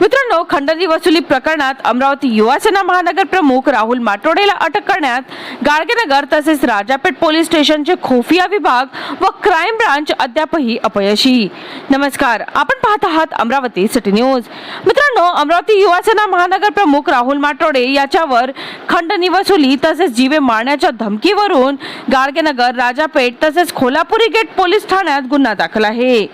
मित्रांनो खंडणी वसुली प्रकरणात अमरावती युवासेना महानगर प्रमुख राहुल माटोडेला अटक करण्यात गाडगेनगर तसेच राजापेठ पोलीस स्टेशनचे खुफिया विभाग व क्राईम ब्रांच अद्यापही अपयशी. नमस्कार आपण पाहत आहात अमरावती सिटी न्यूज. मित्रांनो अमरावती युवासेना महानगर प्रमुख राहुल माटोडे याच्यावर खंडणी वसुली तसेच जीवे मारण्याच्या धमकीवरून गाडगेनगर राजापेठ तसेच खोलापुरी गेट पोलीस ठाण्यात गुन्हा दाखल आहे.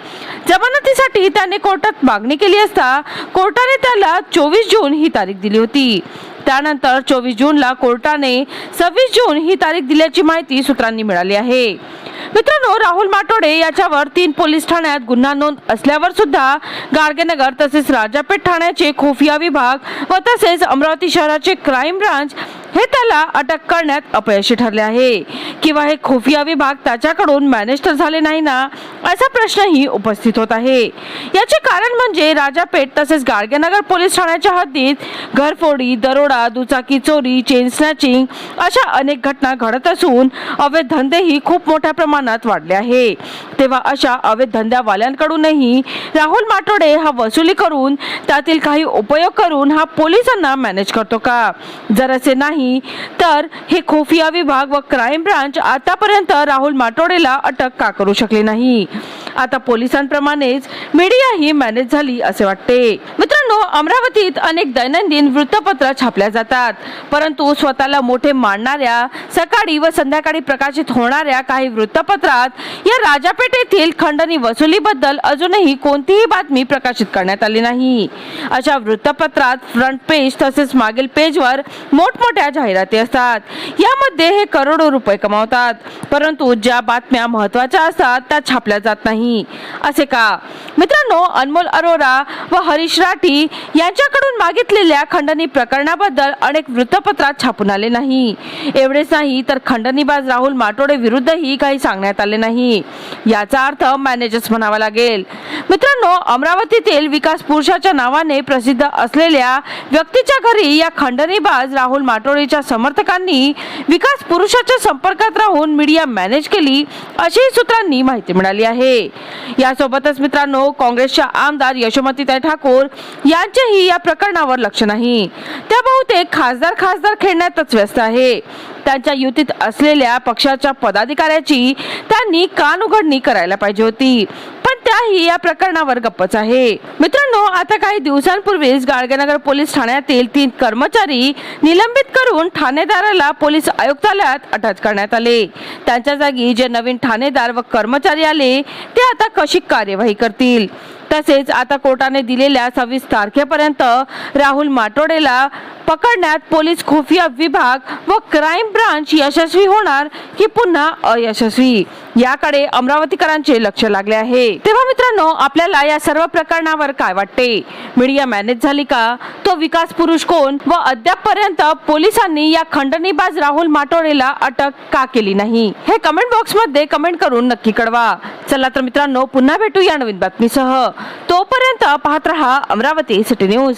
जमानतीसाठी त्याने कोर्टात मागणी केली असता कोर्टाने त्याला चोवीस जून ही तारीख दिली होती. त्यानंतर चोवीस जूनला कोर्टाने सव्वीस जून ही तारीख दिल्याची माहिती सूत्रांनी मिळाली आहे. मित्रांनो राहुल माटोडे याच्यावर तीन पोलीस ठाण्यात गुन्हा नोंद असल्यावर सुद्धा गाडगेनगर तसेच राजापेठ ठाण्याचे खुफिया विभाग व तसेच अमरावती शहराचे क्राईम ब्रांच हे त्याला अटक करण्यात अपयशी ठरले आहे. किंवा हे खुफिया विभाग त्याच्याकडून मॅनेज तर झाले नाही ना? असा प्रश्नही उपस्थित होत आहे. याचे कारण म्हणजे राजापेठ तसेच गाडगेनगर पोलीस ठाण्याच्या हद्दीत घरफोडी दरोडा दुचाकी चोरी चेन स्नॅचिंग अशा अनेक घटना घडत असून अवैध धंदेही खूप मोठ्या प्रमाणात वाढले आहे. तेव्हा अशा अवैध धंद्यावाल्यांकडूनही राहुल माटोडे हा वसुली करून त्यातील काही उपयोग करून हा पोलिसांना मॅनेज करतो का? जर असे नाही तर हे खुफिया विभाग व क्राईम ब्रांच आतापर्यंत राहुल माटोडेला अटक का करू शकले नाही. आता पोलिसांप्रमाणेच मीडियाही मॅनेज झाली असे वाटते. मित्र मित्रांनो अमरावतीत अनेक दैनंदिन वृत्तपत्र छापल्या जातात. परंतु स्वतःला मोठे मांडणाऱ्या सकाळी व संध्याकाळी प्रकाशित होणाऱ्या काही वृत्तपत्रात या राजापेठ येथील खंडणी वसुलीबद्दल अजूनही कोणतीही बातमी प्रकाशित करण्यात आली नाही. अशा वृत्तपत्रात फ्रंट पेज तसेच मागील पेजवर मोठमोठ्या जाहिराती असतात. यामध्ये हे करोडो रुपये कमावतात. परंतु ज्या बातम्या महत्त्वाच्या असतात त्या छापल्या जात नाही. असे का? मित्रांनो अनमोल अरोरा व हरीश राठी यांच्याकडून मागितलेल्या खंडणी प्रकरणाबद्दल अनेक वृत्तपत्रात छापून आले नाही. एवढेच नाही तर खंडणीबाज राहुल माटोडे विरुद्धही काही सांगण्यात आले नाही. याचा अर्थ मॅनेजर्स म्हणावा लागेल. मित्रांनो अमरावतीतील विकास पुरुषाच्या नावाने प्रसिद्ध असलेल्या व्यक्तीच्या घरी या खंडणीबाज राहुल माटोडेच्या समर्थकांनी विकास पुरुषाच्या संपर्कात राहून मीडिया मॅनेज केली अशी सूत्रांनी माहिती मिळाली आहे. यासोबतच मित्रांनो काँग्रेसच्या आमदार यशोमतीताई ठाकूर यांचेही या प्रकरणावर लक्ष नाही. त्या बहुतेक खासदार खासदार खेळण्यातच व्यस्त आहे. त्यांच्या युतीत असलेल्या पक्षाच्या पदाधिकाऱ्याची त्यांनी कान उघडणी करायला पाहिजे होती. पण त्याही या प्रकरणावर गप्पच आहे. मित्रांनो आता काही दिवसांपूर्वीच गाडगेनगर पोलीस ठाण्यातील तीन कर्मचारी निलंबित करून ठाणेदाराला पोलीस आयुक्तालयात अटक करण्यात आले. त्यांच्या जागी जे नवीन ठाणेदार व कर्मचारी आले ते आता कशी कार्यवाही करतील? तसेच आता कोर्टाने दिलेल्या सव्वीस तारखेपर्यंत राहुल माटोडेला पकडण्यात पोलीस खुफिया विभाग व क्राईम ब्रांच यशस्वी होणार की पुन्हा अयशस्वी? याकडे अमरावतीकरांचे लक्ष लागले आहे. तेव्हा मित्रांनो आपल्याला या सर्व प्रकरणावर काय वाटते? मीडिया मॅनेज झाली का? तो विकास पुरुष कोण? व अद्यापपर्यंत पोलिसांनी या खंडणीबाज राहुल माटोळेला अटक का केली नाही? हे कमेंट बॉक्समध्ये कमेंट करून नक्की कळवा. चला तर मित्रांनो पुन्हा भेटू या नवीन बातमीसह. तोपर्यंत पाहत रहा अमरावती सिटी न्यूज.